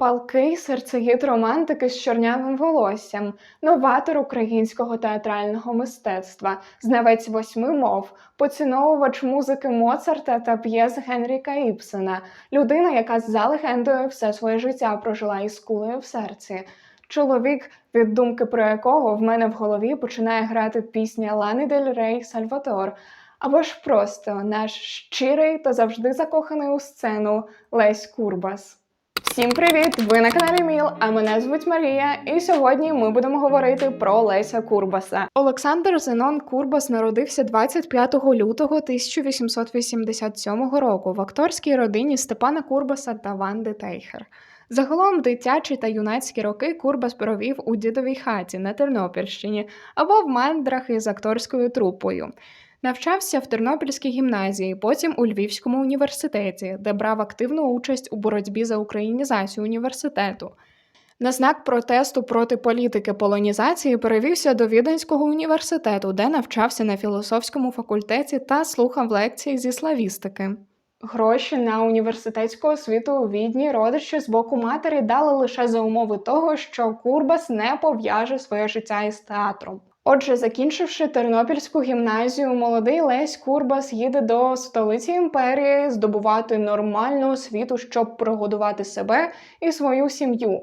Палкий серцеїд романтики з чорнявим волоссям, новатор українського театрального мистецтва, знавець восьми мов, поціновувач музики Моцарта та п'єс Генріка Іпсена, людина, яка за легендою все своє життя прожила із кулею в серці. Чоловік, від думки про якого в мене в голові починає грати пісня Лани Дель Рей Сальватор. Або ж просто наш щирий та завжди закоханий у сцену Лесь Курбас. Всім привіт! Ви на каналі Міл, а мене звуть Марія, і сьогодні ми будемо говорити про Леся Курбаса. Олександр Зенон Курбас народився 25 лютого 1887 року в акторській родині Степана Курбаса та Ванди Тейхер. Загалом дитячі та юнацькі роки Курбас провів у дідовій хаті на Тернопільщині або в мандрах із акторською трупою. Навчався в Тернопільській гімназії, потім у Львівському університеті, де брав активну участь у боротьбі за українізацію університету. На знак протесту проти політики полонізації перевівся до Віденського університету, де навчався на філософському факультеті та слухав лекції зі славістики. Гроші на університетську освіту у Відні родичі з боку матері дали лише за умови того, що Курбас не пов'яже своє життя із театром. Отже, закінчивши Тернопільську гімназію, молодий Лесь Курбас їде до столиці імперії здобувати нормальну освіту, щоб прогодувати себе і свою сім'ю.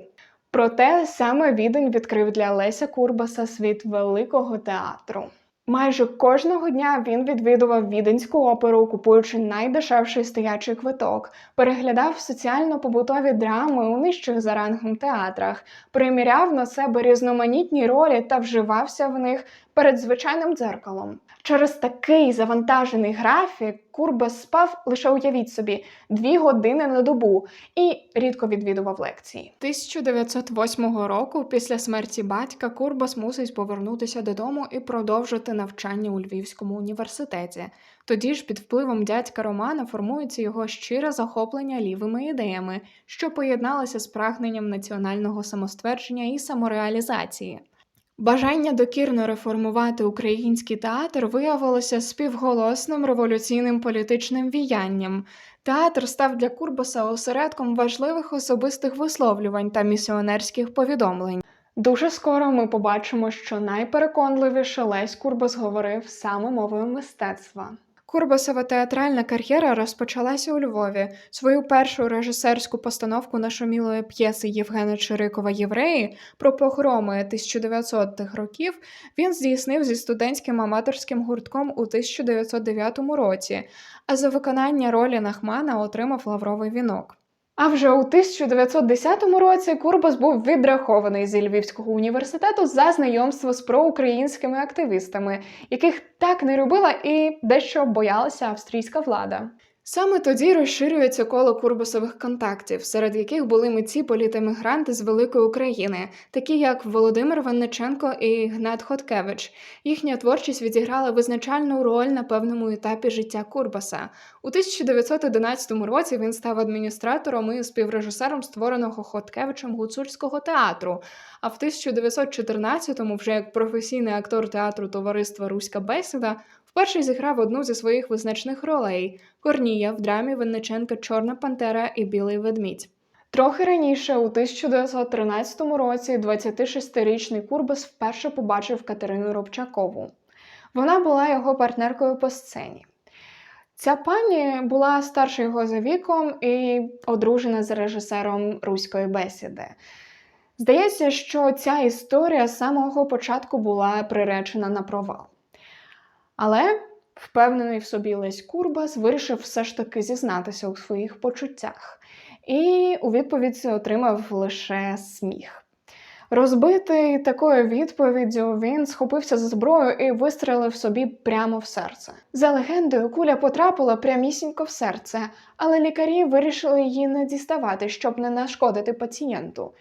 Проте саме Відень відкрив для Леся Курбаса світ великого театру. Майже кожного дня він відвідував віденську оперу, купуючи найдешевший стоячий квиток, переглядав соціально-побутові драми у нижчих за рангом театрах, приміряв на себе різноманітні ролі та вживався в них перед звичайним дзеркалом. Через такий завантажений графік Курбас спав лише уявіть собі дві години на добу і рідко відвідував лекції. 1908 року, після смерті батька, Курбас мусить повернутися додому і продовжити навчання у Львівському університеті. Тоді ж під впливом дядька Романа формується його щире захоплення лівими ідеями, що поєдналося з прагненням національного самоствердження і самореалізації. Бажання докірно реформувати український театр виявилося співголосним революційним політичним віянням. Театр став для Курбаса осередком важливих особистих висловлювань та місіонерських повідомлень. Дуже скоро ми побачимо, що найпереконливіше Лесь Курбас говорив саме мовою мистецтва. Курбасова театральна кар'єра розпочалася у Львові. Свою першу режисерську постановку нашумілої п'єси Євгена Чирикова Євреї про погроми 1900-х років він здійснив зі студентським аматорським гуртком у 1909 році, а за виконання ролі Нахмана отримав лавровий вінок. А вже у 1910 році Курбас був відрахований зі Львівського університету за знайомство з проукраїнськими активістами, яких так не любила і дещо боялася австрійська влада. Саме тоді розширюється коло курбасових контактів, серед яких були митці політемігранти з Великої України, такі як Володимир Винниченко і Гнат Хоткевич. Їхня творчість відіграла визначальну роль на певному етапі життя Курбаса. У 1911 році він став адміністратором і співрежисером створеного Хоткевичем гуцульського театру. А в 1914-му, вже як професійний актор театру товариства Руська Бесіда, вперше зіграв одну зі своїх визначних ролей Корнія в драмі Винниченка Чорна Пантера і Білий ведмідь. Трохи раніше, у 1913 році, 26-річний Курбас вперше побачив Катерину Робчакову. Вона була його партнеркою по сцені. Ця пані була старша його за віком і одружена з режисером Руської бесіди. Здається, що ця історія з самого початку була приречена на провал. Але впевнений в собі Лесь Курбас вирішив все ж таки зізнатися у своїх почуттях, і у відповідь отримав лише сміх. Розбитий такою відповіддю, він схопився за зброю і вистрелив собі прямо в серце. За легендою, куля потрапила прямісінько в серце, але лікарі вирішили її не діставати, щоб не нашкодити пацієнту.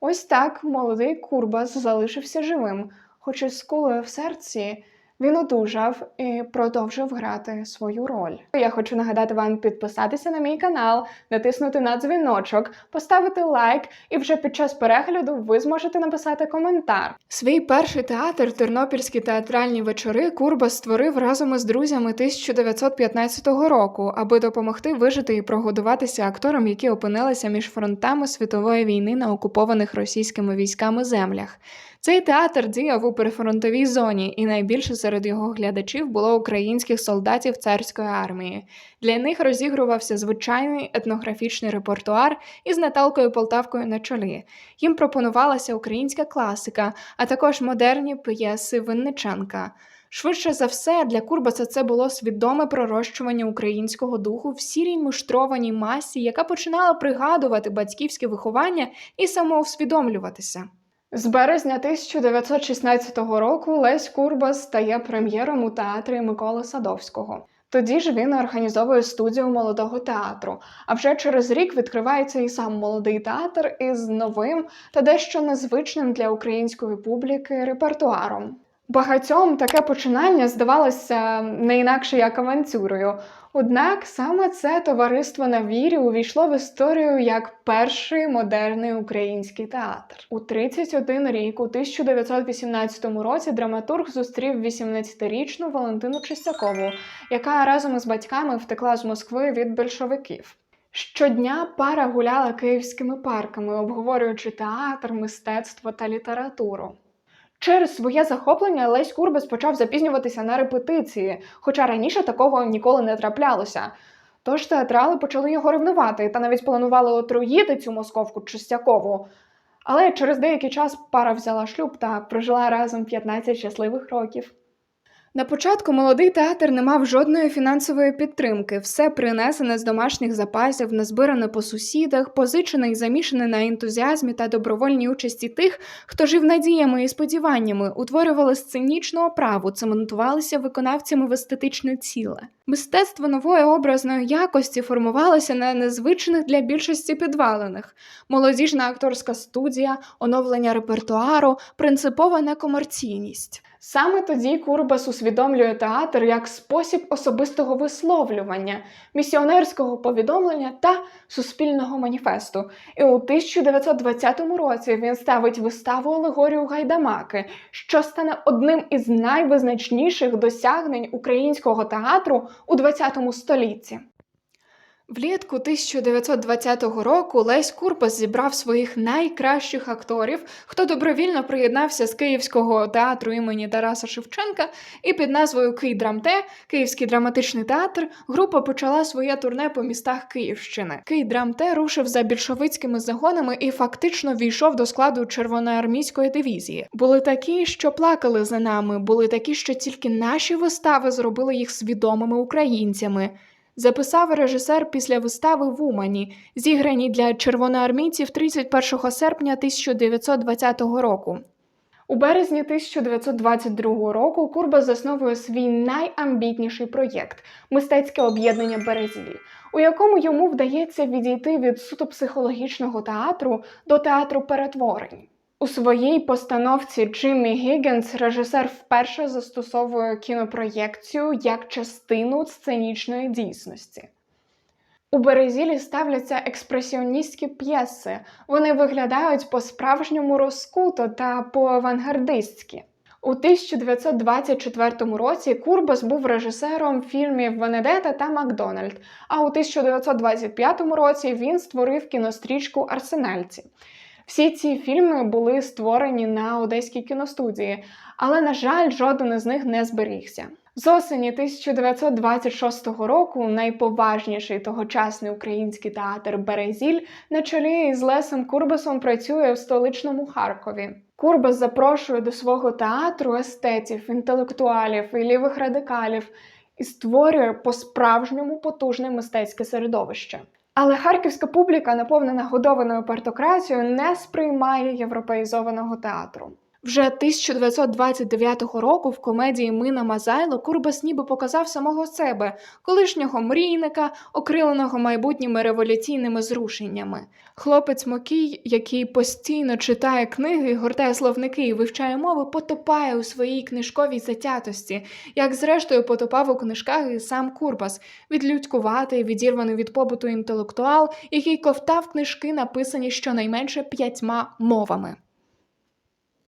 Ось так молодий Курбас залишився живим, хоч і з кулею в серці Він одужав і продовжив грати свою роль. Я хочу нагадати вам підписатися на мій канал, натиснути на дзвіночок, поставити лайк, і вже під час перегляду ви зможете написати коментар. Свій перший театр Тернопільські театральні вечори Курбас створив разом із друзями 1915 року, аби допомогти вижити і прогодуватися акторам, які опинилися між фронтами світової війни на окупованих російськими військами землях. Цей театр діяв у прифронтовій зоні, і найбільше серед його глядачів було українських солдатів царської армії. Для них розігрувався звичайний етнографічний репертуар із Наталкою Полтавкою на чолі. Їм пропонувалася українська класика, а також модерні п'єси Винниченка. Швидше за все, для Курбаса це було свідоме пророщування українського духу в сірій муштрованій масі, яка починала пригадувати батьківське виховання і самоусвідомлюватися. З березня 1916 року Лесь Курбас стає прем'єром у театрі Миколи Садовського. Тоді ж він організовує студію молодого театру. А вже через рік відкривається і сам молодий театр із новим та дещо незвичним для української публіки репертуаром. Багатьом таке починання здавалося не інакше як авантюрою. Однак саме це товариство на вірі увійшло в історію як перший модерний український театр. У 31 рік, у 1918 році, драматург зустрів 18-річну Валентину Чистякову, яка разом із батьками втекла з Москви від більшовиків. Щодня пара гуляла київськими парками, обговорюючи театр, мистецтво та літературу. Через своє захоплення Лесь Курбас почав запізнюватися на репетиції, хоча раніше такого ніколи не траплялося. Тож театрали почали його ревнувати та навіть планували отруїти цю московку Чистякову. Але через деякий час пара взяла шлюб та прожила разом 15 щасливих років. На початку молодий театр не мав жодної фінансової підтримки, все принесене з домашніх запасів, назбиране по сусідах, позичене і замішане на ентузіазмі та добровольній участі тих, хто жив надіями і сподіваннями, утворювали сценічну оправу, цементувалися виконавцями в естетичне ціле. Мистецтво нової образної якості формувалося на незвичних для більшості підвалених: молодіжна акторська студія, оновлення репертуару, принципова некомерційність. Саме тоді Курбас усвідомлює театр як спосіб особистого висловлювання, місіонерського повідомлення та суспільного маніфесту. І у 1920 році він ставить виставу Алегорію Гайдамаки, що стане одним із найвизначніших досягнень українського театру у ХХ столітті. Влітку 1920 року Лесь Курбас зібрав своїх найкращих акторів, хто добровільно приєднався з Київського театру імені Тараса Шевченка, і під назвою Київдрамте, Київський драматичний театр, група почала своє турне по містах Київщини. Київдрамте рушив за більшовицькими загонами і фактично війшов до складу червоноармійської дивізії. Були такі, що плакали за нами, були такі, що тільки наші вистави зробили їх свідомими українцями записав режисер після вистави в Умані, зіграні для червоноармійців 31 серпня 1920 року. У березні 1922 року Курба засновує свій найамбітніший проєкт мистецьке об'єднання Березіль, у якому йому вдається відійти від суто психологічного театру до театру перетворень. У своїй постановці Джиммі Гіггенс режисер вперше застосовує кінопроєкцію як частину сценічної дійсності. У Березілі ставляться експресіоністські п'єси. Вони виглядають по-справжньому розкуто та по-авангардистськи. У 1924 році Курбас був режисером фільмів Венедета та Макдональд. А у 1925 році він створив кінострічку Арсенальці. Всі ці фільми були створені на одеській кіностудії, але, на жаль, жоден із них не зберігся. З осені 1926 року найповажніший тогочасний український театр Березіль на чолі із Лесом Курбасом працює в столичному Харкові. Курбас запрошує до свого театру естетів, інтелектуалів і лівих радикалів і створює по-справжньому потужне мистецьке середовище. Але харківська публіка, наповнена годованою партократією, не сприймає європеїзованого театру. Вже 1929 року в комедії Мина Мазайло Курбас ніби показав самого себе, колишнього мрійника, окриленого майбутніми революційними зрушеннями. Хлопець Мокій, який постійно читає книги, гортає словники і вивчає мови, потопає у своїй книжковій затятості, як зрештою потопав у книжках і сам Курбас, відлюдькуватий, відірваний від побуту інтелектуал, який ковтав книжки, написані щонайменше п'ятьма мовами.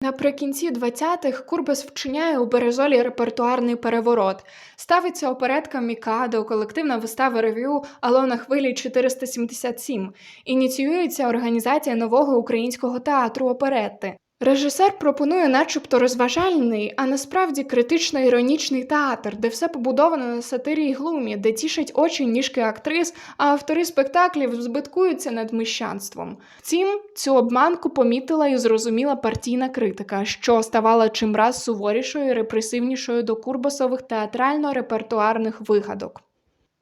Наприкінці 20-х Курбас вчиняє у Березолі репертуарний переворот. Ставиться оперетка Мікадо, колективна вистава ревю Ало на хвилі 477. Ініціюється організація нового українського театру оперетти. Режисер пропонує начебто розважальний, а насправді критично-іронічний театр, де все побудовано на сатирі й глумі, де тішать очі ніжки актрис, а автори спектаклів збиткуються над міщанством. Втім, цю обманку помітила і зрозуміла партійна критика, що ставала чимраз суворішою і репресивнішою до курбасових театрально-репертуарних вигадок.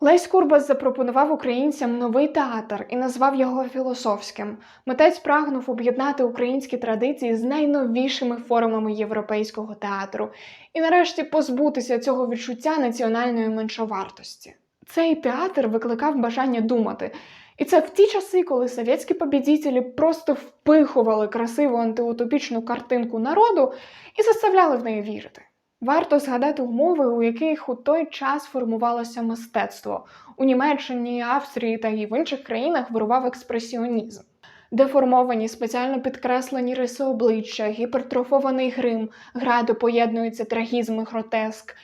Лесь Курбас запропонував українцям новий театр і назвав його філософським. Митець прагнув об'єднати українські традиції з найновішими формами європейського театру і нарешті позбутися цього відчуття національної меншовартості. Цей театр викликав бажання думати. І це в ті часи, коли совєтські побідітелі просто впихували красиву антиутопічну картинку народу і заставляли в неї вірити. Варто згадати умови, у яких у той час формувалося мистецтво. У Німеччині, Австрії та і в інших країнах вирував експресіонізм. Деформовані, спеціально підкреслені риси обличчя, гіпертрофований грим, градо поєднуються трагізм і гротеск.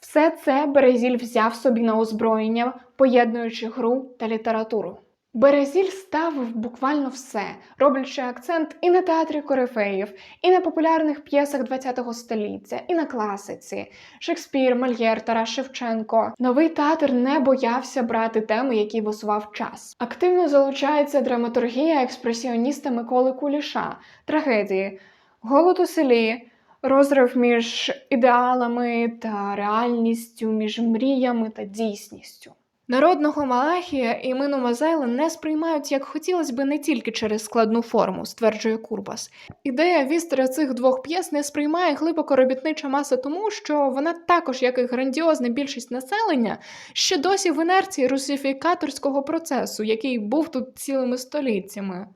Все це Березіль взяв собі на озброєння, поєднуючи гру та літературу. Березіль ставив буквально все, роблячи акцент і на театрі корифеїв, і на популярних п'єсах ХХ століття, і на класиці Шекспір, Мольєр, Тарас Шевченко. Новий театр не боявся брати теми, які висував час. Активно залучається драматургія експресіоніста Миколи Куліша, трагедії, голод у селі. Розрив між ідеалами та реальністю, між мріями та дійсністю. Народного Малахія і Мину Мазайла не сприймають, як хотілося би не тільки через складну форму, стверджує Курбас. Ідея вістера цих двох п'єс не сприймає глибоко робітнича маса тому, що вона також, як і грандіозна більшість населення, ще досі в інерції русифікаторського процесу, який був тут цілими століттями.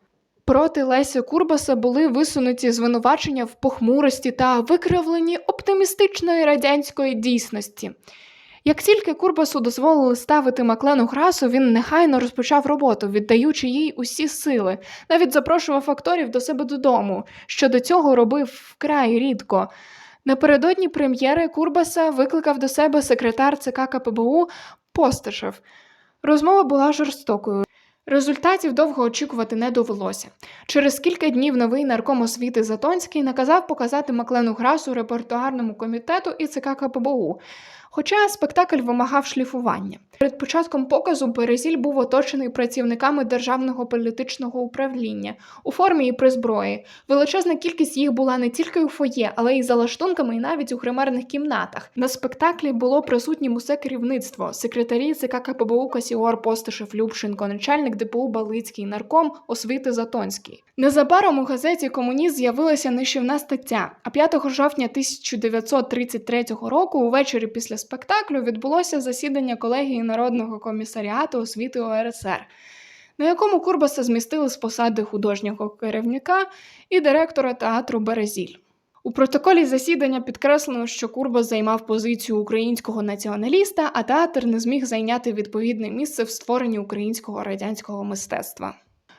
Проти Леся Курбаса були висунуті звинувачення в похмурості та викривленні оптимістичної радянської дійсності. Як тільки Курбасу дозволили ставити Маклену Грасу, він негайно розпочав роботу, віддаючи їй усі сили, навіть запрошував акторів до себе додому, що до цього робив вкрай рідко. Напередодні прем'єри Курбаса викликав до себе секретар ЦК КПБУ Постишев. Розмова була жорстокою. Результатів довго очікувати не довелося. Через кілька днів новий нарком освіти Затонський наказав показати Маклену Грасу репертуарному комітету і ЦК КПБУ. Хоча спектакль вимагав шліфування. Перед початком показу Березіль був оточений працівниками державного політичного управління у формі і при зброї. Величезна кількість їх була не тільки у фоє, але й за лаштунками, і навіть у гримерних кімнатах. На спектаклі було присутнє усе керівництво, секретарі ЦК КПБУ Касіор Постишев Любченко, начальник ДПУ Балицький, нарком освіти Затонський. Незабаром у газеті Комуніст з'явилася нищівна стаття. А 5 жовтня 1933 року, увечері після спектаклю, відбулося засідання колегії Народного комісаріату освіти ОРСР, на якому Курбаса змістили з посади художнього керівника і директора театру Березіль. У протоколі засідання підкреслено, що Курбас займав позицію українського націоналіста, а театр не зміг зайняти відповідне місце в створенні українського радянського мистецтва.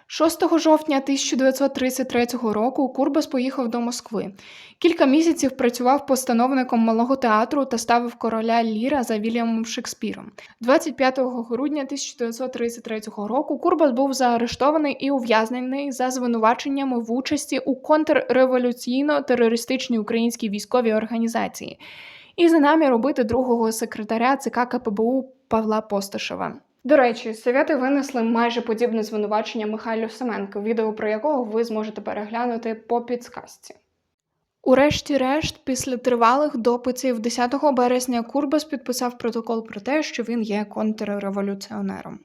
6 жовтня 1933 року Курбас поїхав до Москви. Кілька місяців працював постановником малого театру та ставив короля Ліра за Вільямом Шекспіром. 25 грудня 1933 року Курбас був заарештований і ув'язнений за звинуваченнями в участі у контрреволюційно-терористичній українській військовій організації і за намір робити другого секретаря ЦК КПБУ Павла Постишева. До речі, совєти винесли майже подібне звинувачення Михайлу Семенко, відео про якого ви зможете переглянути по підсказці. Урешті-решт, після тривалих допитів 10 березня Курбас підписав протокол про те, що він є контрреволюціонером.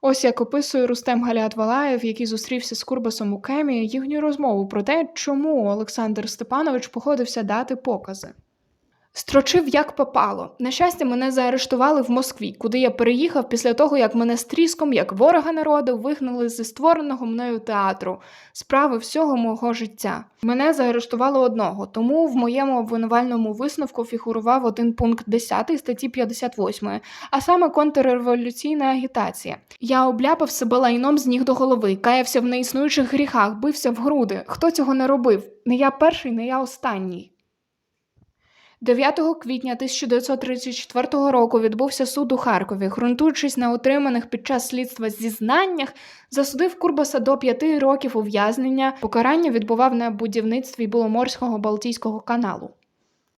Ось як описує Рустем Галят Валаєв, який зустрівся з Курбасом у Кемі, їхню розмову про те, чому Олександр Степанович погодився дати покази. Строчив як попало. На щастя, мене заарештували в Москві, куди я переїхав після того, як мене з тріском, як ворога народу, вигнали зі створеного мною театру, справи всього мого життя. Мене заарештували одного, тому в моєму обвинувальному висновку фігурував один пункт 10 статті 58, а саме контрреволюційна агітація. Я обляпав себе лайном з ніг до голови, каявся в неіснуючих гріхах, бився в груди. Хто цього не робив? Не я перший, не я останній. 9 квітня 1934 року відбувся суд у Харкові, ґрунтуючись на отриманих під час слідства зізнаннях, засудив Курбаса до п'яти років ув'язнення. Покарання відбував на будівництві Біломорського Балтійського каналу.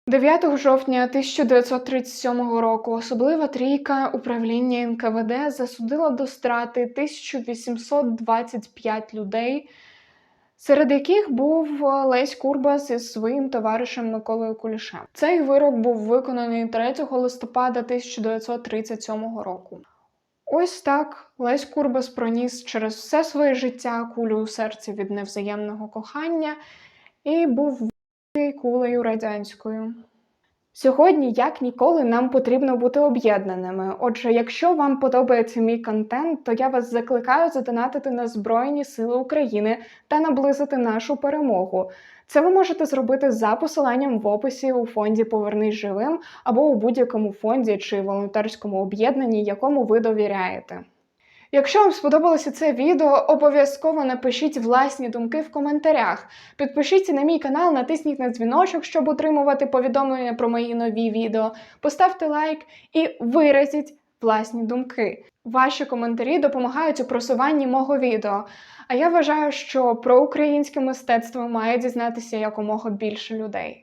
9 жовтня 1937 року особлива трійка управління НКВД засудила до страти 1825 людей, серед яких був Лесь Курбас із своїм товаришем Миколою Кулішем. Цей вирок був виконаний 3 листопада 1937 року. Ось так Лесь Курбас проніс через все своє життя кулю у серці від невзаємного кохання і був кулею радянською. Сьогодні, як ніколи, нам потрібно бути об'єднаними. Отже, якщо вам подобається мій контент, то я вас закликаю задонатити на Збройні Сили України та наблизити нашу перемогу. Це ви можете зробити за посиланням в описі у фонді Повернись живим або у будь-якому фонді чи волонтерському об'єднанні, якому ви довіряєте. Якщо вам сподобалося це відео, обов'язково напишіть власні думки в коментарях. Підпишіться на мій канал, натисніть на дзвіночок, щоб отримувати повідомлення про мої нові відео. Поставте лайк і виразіть власні думки. Ваші коментарі допомагають у просуванні мого відео. А я вважаю, що про українське мистецтво має дізнатися якомога більше людей.